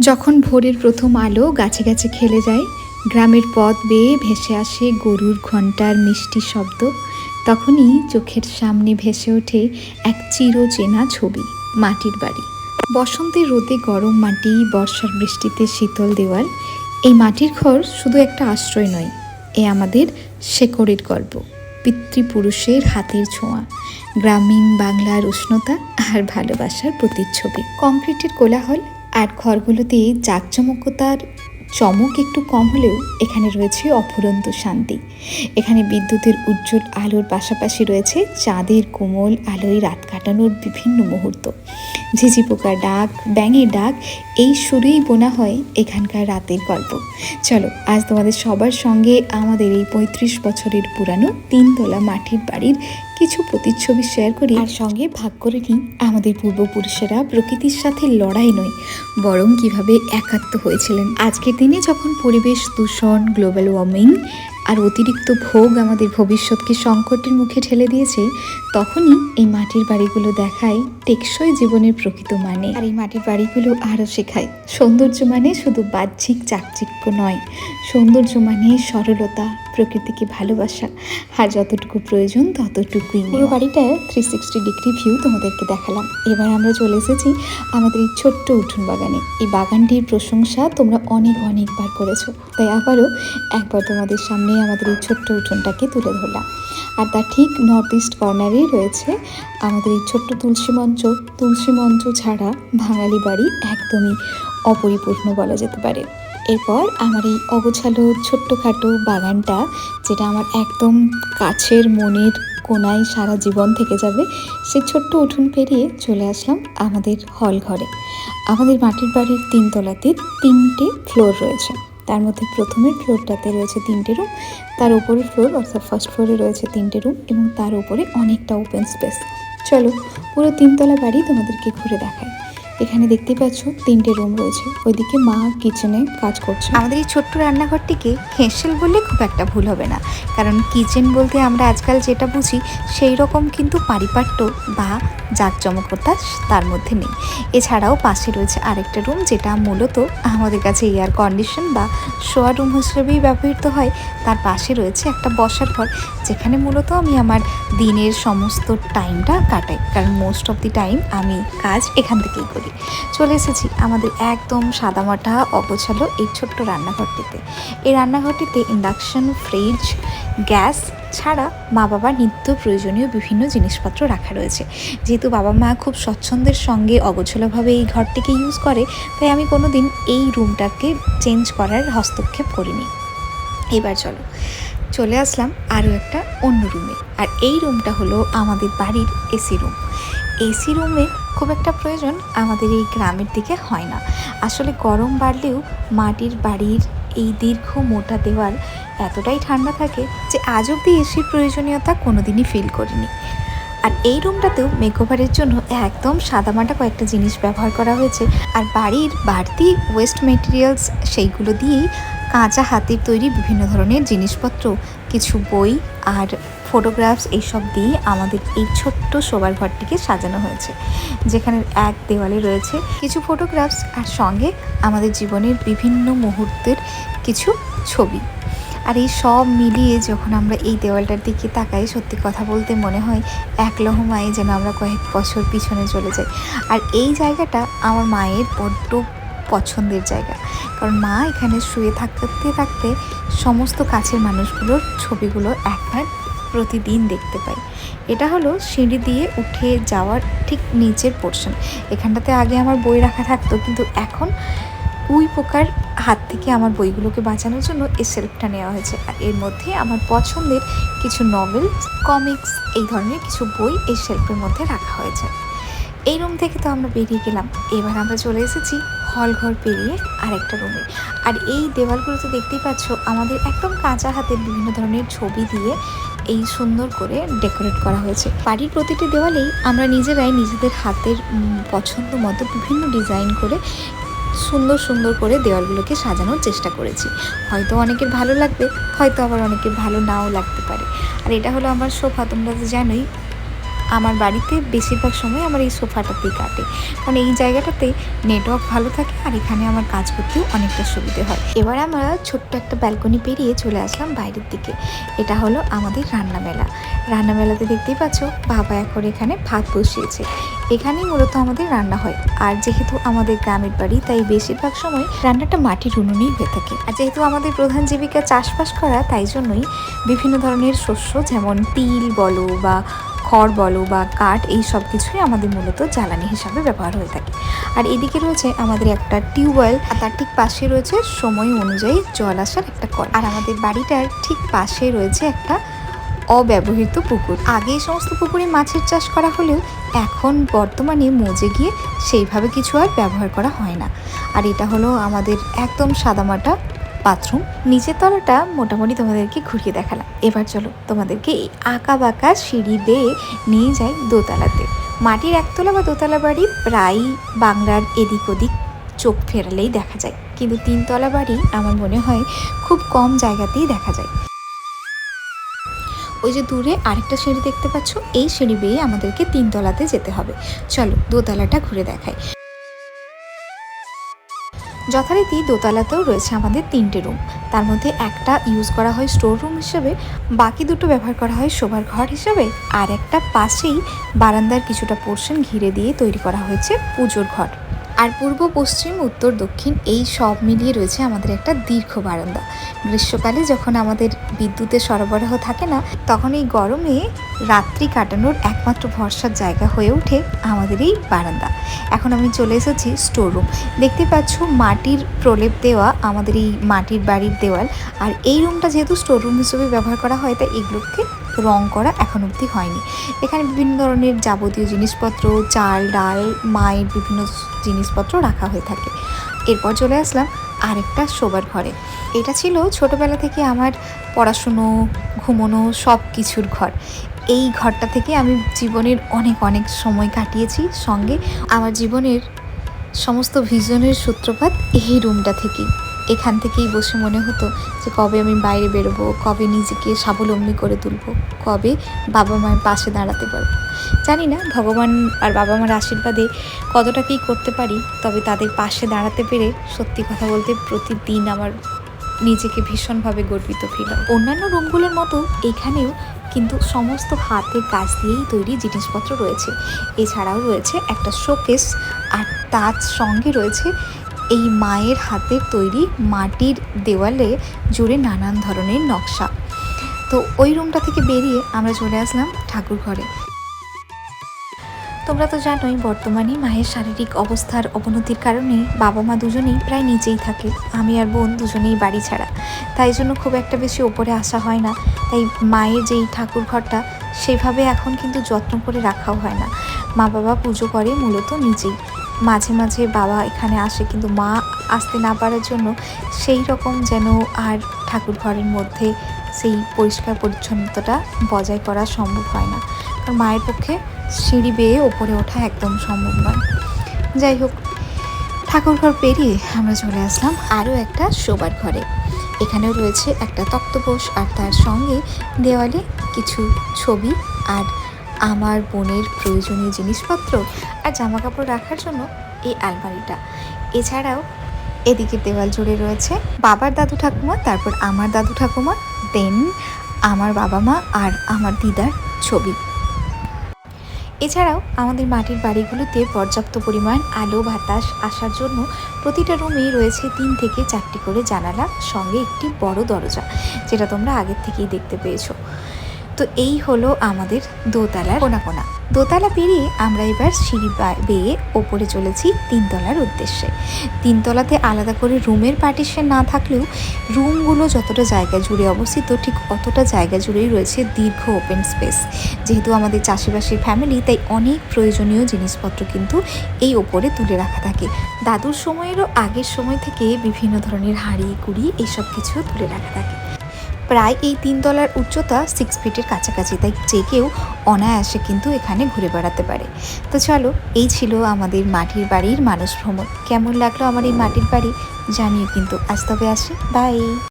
যখন ভোরের প্রথম আলো গাছে গাছে খেলে যায়, গ্রামের পথ বেয়ে ভেসে আসে গরুর ঘণ্টার মিষ্টি শব্দ। তখনই চোখের সামনে ভেসে ওঠে এক চিরচেনা ছবি, মাটির বাড়ি। বসন্তের রোদে গরম মাটি, বর্ষার বৃষ্টিতে শীতল দেওয়াল। এই মাটির ঘর শুধু একটা আশ্রয় নয়, এ আমাদের শেকড়ের গল্প পিতৃপুরুষের হাতের ছোঁয়া। গ্রামীণ বাংলার উষ্ণতা আর ভালোবাসার প্রতিচ্ছবি। কংক্রিটের কোলাহল আর ঘরগুলোতে জাঁকজমকতার চমক একটু কম হলেও এখানে রয়েছে অফুরন্ত শান্তি। এখানে বিদ্যুতের উজ্জ্বল আলোর পাশাপাশি রয়েছে চাঁদের কোমল আলোয় রাত কাটানোর বিভিন্ন মুহূর্ত। ঝিঝি পোকার ডাক ব্যাঙের ডাক এই সুরেই বোনা হয় এখানকার রাতের গল্প। চলো আজ তোমাদের সবার সঙ্গে আমাদের এই পঁয়ত্রিশ বছরের পুরানো তিনতলা মাটির বাড়ির কিছু প্রতিচ্ছবি শেয়ার করি। আর সঙ্গে ভাগ করে নিই। আমাদের পূর্বপুরুষেরা প্রকৃতির সাথে লড়াই নয় বরং কীভাবে একাত্ম হয়েছিলেন। আজকের দিনে যখন পরিবেশ দূষণ গ্লোবাল ওয়ার্মিং আর অতিরিক্ত ভোগ আমাদের ভবিষ্যৎকে সংকটের মুখে ঠেলে দিয়েছে, তখনই এই মাটির বাড়িগুলো দেখায় টেকসই জীবনের প্রকৃত মানে। আর এই মাটির বাড়িগুলো আরও শেখায়, সৌন্দর্য মানে শুধু বাহ্যিক চাকচিক্য নয়, সৌন্দর্য মানে সরলতা। প্রকৃতিকে ভালোবাসা। আর যতটুকু প্রয়োজন ততটুকুই পুরো বাড়িটা থ্রি সিক্সটি ডিগ্রি ভিউ তোমাদেরকে দেখালাম। এবার আমরা চলে এসেছি আমাদের এই ছোট্ট উঠোন বাগানে। এই বাগানটির প্রশংসা তোমরা অনেক অনেকবার করেছ। তাই আবারও একবার তোমাদের সামনে আমাদের এই ছোট্ট উঠোনটাকে তুলে ধরলাম। আর তার ঠিক নর্থ ইস্ট কর্নারেই রয়েছে আমাদের এই ছোট্ট তুলসী মঞ্চ। তুলসী মঞ্চ ছাড়া বাঙালি বাড়ি একদমই অপরিপূর্ণ বলা যেতে পারে। এরপর আমার এই অগোছালো ছোট্টখাটো বাগানটা, যেটা আমার একদম কাছের মনের কোনায় সারা জীবন থেকে যাবে, সেই ছোট্ট উঠোন পেরিয়ে চলে আসলাম আমাদের হল ঘরে। আমাদের মাটির বাড়ির তিনতলাতে তিনটে ফ্লোর রয়েছে। তার মধ্যে প্রথমের ফ্লোরটাতে রয়েছে তিনটে রুম তার উপরের ফ্লোর অর্থাৎ ফার্স্ট ফ্লোরে রয়েছে তিনটে রুম এবং তার উপরে অনেকটা ওপেন স্পেস চলো, পুরো তিনতলা বাড়ি তোমাদেরকে ঘুরে দেখায় এখানে দেখতে পাচ্ছ তিনটে রুম রয়েছে। ওইদিকে মা কিচেনে কাজ করছে। আমাদের এই ছোট্ট রান্নাঘরটিকে হেঁসেল বললে খুব একটা ভুল হবে না। কারণ কিচেন বলতে আমরা আজকাল যেটা বুঝি, সেই রকম কিন্তু পারিপাট্য বা জাঁকজমকতা তার মধ্যে নেই। এছাড়াও পাশে রয়েছে আরেকটা রুম যেটা মূলত আমাদের কাছে এয়ার কন্ডিশন বা শোয়ার রুম হিসেবেই ব্যবহৃত হয়। তার পাশে রয়েছে একটা বসার ঘর, যেখানে মূলত আমি আমার দিনের সমস্ত টাইমটা কাটাই। কারণ মোস্ট অফ দি টাইম আমি কাজ এখান থেকেই করি। চলে এসেছি আমাদের একদম সাদামাটা অগোছালো এই ছোট্ট রান্নাঘরটিতে। এই রান্নাঘরটিতে ইন্ডাকশন ফ্রিজ গ্যাস ছাড়া মা বাবার নিত্য প্রয়োজনীয় বিভিন্ন জিনিসপত্র রাখা রয়েছে। যেহেতু বাবা মা খুব স্বচ্ছন্দের সঙ্গে অগোছালোভাবে এই ঘরটিকে ইউজ করে, তাই আমি কোনো দিন এই রুমটাকে চেঞ্জ করার হস্তক্ষেপ করিনি। এবার চলো, চলে আসলাম আরও একটা অন্য রুমে আর এই রুমটা হলো আমাদের বাড়ির এসি রুম এসি রুমে খুব একটা প্রয়োজন আমাদের এই গ্রামের দিকে হয় না। আসলে গরম বাড়লেও মাটির বাড়ির এই দীর্ঘ মোটা দেওয়াল এতটাই ঠান্ডা থাকে যে আজ অব্দি এসির প্রয়োজনীয়তা কোনোদিনই ফিল করিনি। আর এই রুমটাতেও মেকওভারের জন্য একদম সাদামাটা কয়েকটা জিনিস ব্যবহার করা হয়েছে। আর বাড়ির বাড়তি ওয়েস্ট মেটেরিয়ালস সেইগুলো দিয়েই কাঁচা হাতের তৈরি বিভিন্ন ধরনের জিনিসপত্র, কিছু বই আর ফটোগ্রাফস এইসব দিয়ে আমাদের এই ছোট্ট শোবার ঘরটিকে সাজানো হয়েছে যেখানে এক দেওয়ালে রয়েছে কিছু ফটোগ্রাফস আর সঙ্গে আমাদের জীবনের বিভিন্ন মুহূর্তের কিছু ছবি। আর এই সব মিলিয়ে যখন আমরা এই দেওয়ালটার দিকে তাকাই, সত্যি কথা বলতে মনে হয় এক লহমায় যেন আমরা কয়েক বছর পিছনে চলে যাই। আর এই জায়গাটা আমার মায়ের বড্ড পছন্দের জায়গা, কারণ মা এখানে শুয়ে থাকতে থাকতে সমস্ত কাছের মানুষগুলোর ছবিগুলো একবার প্রতিদিন দেখতে পাই। এটা হলো সিঁড়ি দিয়ে উঠে যাওয়ার ঠিক নিচের পোর্শন এখানটাতে আগে আমার বই রাখা থাকতো, কিন্তু এখন উই পোকার হাত থেকে আমার বইগুলোকে বাঁচানোর জন্য এই সেলফটা নেওয়া হয়েছে। আর এর মধ্যে আমার পছন্দের কিছু নভেল কমিক্স এই ধরনের কিছু বই এই শেলফের মধ্যে রাখা হয়েছে। এই রুম থেকে তো আমরা বেরিয়ে গেলাম। এবার আমরা চলে এসেছি হল ঘর পেরিয়ে আরেকটা রুমে আর এই দেওয়ালগুলোতে দেখতেই পাচ্ছ আমাদের একদম কাঁচা হাতের বিভিন্ন ধরনের ছবি দিয়ে এই সুন্দর করে ডেকোরেট করা হয়েছে। বাড়ির প্রতিটি দেওয়ালেই আমরা নিজেরাই নিজেদের হাতের পছন্দ মতো বিভিন্ন ডিজাইন করে সুন্দর সুন্দর করে দেওয়ালগুলোকে সাজানোর চেষ্টা করেছি। হয়তো অনেকের ভালো লাগবে, হয়তো আবার অনেকের ভালো নাও লাগতে পারে। আর এটা হলো আমার সোফা, তোমরা তো জানোই আমার বাড়িতে বেশিরভাগ সময় আমার এই সোফাটাতেই কাটে। কারণ এই জায়গাটাতে নেটওয়ার্ক ভালো থাকে আর এখানে আমার কাজ করতেও অনেকটা সুবিধে হয়। এবার আমরা ছোট্ট একটা ব্যালকনি পেরিয়ে চলে আসলাম বাইরের দিকে। এটা হলো আমাদের রান্না মেলা। রান্না মেলাতে দেখতেই পাচ্ছ, বাবা এখন এখানে ভাত বসিয়েছে। এখানেই মূলত আমাদের রান্না হয়। আর যেহেতু আমাদের গ্রামের বাড়ি, তাই বেশিরভাগ সময় রান্নাটা মাটির উনুনেই হয়ে থাকে। আর যেহেতু আমাদের প্রধান জীবিকা চাষবাস করা, তাই জন্যই বিভিন্ন ধরনের শস্য, যেমন তিল বলো বা খড় বলো বা কাঠ, এই সব কিছুই আমাদের মূলত জ্বালানি হিসাবে ব্যবহার হয়ে থাকে। আর এদিকে রয়েছে আমাদের একটা টিউবওয়েল, আর তার ঠিক পাশে রয়েছে সময় অনুযায়ী জল আসার একটা কল। আর আমাদের বাড়িটার ঠিক পাশে রয়েছে একটা অব্যবহৃত পুকুর। আগে এই সমস্ত পুকুরে মাছের চাষ করা হলেও এখন বর্তমানে মজে গিয়ে সেইভাবে কিছু আর ব্যবহার করা হয় না। আর এটা হলো আমাদের একদম সাদামাটা বাথরুম, নিচের তলাটা মোটামুটি তোমাদেরকে ঘুরিয়ে দেখালাম। এবার চলো তোমাদেরকে এই আঁকা বাঁকা সিঁড়ি বেয়ে নিয়ে যাই দোতলাতে। মাটির একতলা বা দোতলা বাড়ি প্রায় বাংলার এদিক ওদিক চোখ ফেরালেই দেখা যায়। কিন্তু তিনতলা বাড়ি আমার মনে হয় খুব কম জায়গাতেই দেখা যায়। ওই যে দূরে আরেকটা সিঁড়ি দেখতে পাচ্ছ, এই সিঁড়ি বেয়ে আমাদেরকে তিনতলাতে যেতে হবে। চলো দোতলাটা ঘুরে দেখাই। যথারীতি দোতলাতেও রয়েছে আমাদের তিনটে রুম তার মধ্যে একটা ইউজ করা হয় স্টোর রুম হিসেবে, বাকি দুটো ব্যবহার করা হয় শোবার ঘর হিসেবে, আর একটা পাশেই বারান্দার কিছুটা পোর্শন ঘিরে দিয়ে তৈরি করা হয়েছে পুজোর ঘর। আর পূর্ব, পশ্চিম, উত্তর, দক্ষিণ এই সব মিলিয়ে রয়েছে আমাদের একটা দীর্ঘ বারান্দা। গ্রীষ্মকালে যখন আমাদের বিদ্যুতের সরবরাহ থাকে না, তখন এই গরমে রাত্রি কাটানোর একমাত্র ভরসার জায়গা হয়ে ওঠে আমাদের এই বারান্দা। এখন আমি চলে এসেছি স্টোর রুম দেখতে পাচ্ছ মাটির প্রলেপ দেওয়া, আমাদের এই মাটির বাড়ির দেওয়াল। আর এই রুমটা যেহেতু স্টোর রুম হিসেবে ব্যবহার করা হয়, তাই এগুলোকে রং করা এখন অবধি হয়নি। এখানে বিভিন্ন ধরনের যাবতীয় জিনিসপত্র, চাল, ডাল, মায়ের বিভিন্ন জিনিসপত্র রাখা হয়ে থাকে। এরপর চলে আসলাম আরেকটা শোবার ঘরে। এটা ছিল ছোটোবেলা থেকে আমার পড়াশুনো, ঘুমোনো সব কিছুর ঘর। এই ঘরটা থেকে আমি জীবনের অনেক অনেক সময় কাটিয়েছি। সঙ্গে আমার জীবনের সমস্ত ভিজনের সূত্রপাত এই রুমটা থেকেই। এখান থেকেই বসে মনে হতো যে কবে আমি বাইরে বেরোবো, কবে নিজেকে স্বাবলম্বী করে তুলবো, কবে বাবা মায়ের পাশে দাঁড়াতে পারব। জানি না ভগবান আর বাবা মার আশীর্বাদে কতটা কী করতে পারি, তবে তাদের পাশে দাঁড়াতে পেরে সত্যি কথা বলতে প্রতিদিন আমার নিজেকে ভীষণভাবে গর্বিত ফিল হয়। অন্যান্য রুমগুলোর মতো এখানেও কিন্তু সমস্ত হাতের কাজ দিয়েই তৈরি জিনিসপত্র রয়েছে। এছাড়াও রয়েছে একটা শোকেস আর তার সঙ্গে রয়েছে এই মায়ের হাতের তৈরি মাটির দেওয়ালে জুড়ে নানান ধরনের নকশা। তো ওই রুমটা থেকে বেরিয়ে আমরা চলে আসলাম ঠাকুর ঘরে। তোমরা তো জানোই, বর্তমানে মায়ের শারীরিক অবস্থার অবনতির কারণে বাবা মা দুজনেই প্রায় নিচেই থাকে। আমি আর বোন দুজনেই বাড়ি ছাড়া। তাই জন্য খুব একটা বেশি ওপরে আসা হয় না। তাই মায়ের যেই ঠাকুর ঘরটা, সেভাবে এখন কিন্তু যত্ন করে রাখাও হয় না। মা বাবা পুজো করে মূলত নিচেই মাঝে মাঝে বাবা এখানে আসে, কিন্তু মা আসতে না পারার জন্য সেই রকম যেন আর ঠাকুর ঘরের মধ্যে সেই পরিষ্কার পরিচ্ছন্নতাটা বজায় করা সম্ভব হয় না। কারণ মায়ের পক্ষে সিঁড়ি বেয়ে ওপরে ওঠা একদম সম্ভব নয়। যাই হোক ঠাকুরঘর পেরিয়ে আমরা চলে আসলাম আরও একটা শোবার ঘরে। এখানেও রয়েছে একটা তক্তপোষ আর তার সঙ্গে দেওয়ালে কিছু ছবি আর আমার বোনের প্রয়োজনীয় জিনিসপত্র আর জামা কাপড় রাখার জন্য এই আলমারিটা। এছাড়াও এদিকে দেওয়াল জুড়ে রয়েছে বাবার দাদু ঠাকুমা, তারপর আমার দাদু ঠাকুমা, দেন আমার বাবা মা আর আমার দিদার ছবি। এছাড়াও আমাদের মাটির বাড়িগুলোতে পর্যাপ্ত পরিমাণ আলো, বাতাস আসার জন্য প্রতিটা রুমেই রয়েছে তিন থেকে চারটি করে জানালা, সঙ্গে একটি বড় দরজা, যেটা তোমরা আগের থেকেই দেখতে পেয়েছ। তো এই হলো আমাদের দোতলার কোনা কোনা। দোতলা পেরিয়ে আমরা এবার সিঁড়ি বেয়ে ওপরে চলেছি তিনতলার উদ্দেশ্যে। তিনতলাতে আলাদা করে রুমের পার্টিশন না থাকলেও রুমগুলো যতটা জায়গা জুড়ে অবস্থিত, ঠিক অতটা জায়গা জুড়েই রয়েছে দীর্ঘ ওপেন স্পেস। যেহেতু আমাদের চাষিবাসীর ফ্যামিলি, তাই অনেক প্রয়োজনীয় জিনিসপত্র কিন্তু এই ওপরে তুলে রাখা থাকে। দাদুর সময়েরও আগের সময় থেকে বিভিন্ন ধরনের হাঁড়ি, কুড়ি, এইসব কিছু তুলে রাখা থাকে। প্রায় এই তিন তলার উচ্চতা সিক্স ফিটের কাছাকাছি, তাই যে কেউ অনায়াসে কিন্তু এখানে ঘুরে বেড়াতে পারে। তো চলো, এই ছিল আমাদের মাটির বাড়ির মানুষ ভ্রমণ। কেমন লাগল আমার এই মাটির বাড়ি? জানিয়ে কিন্তু। আজ তবে আসি। বাই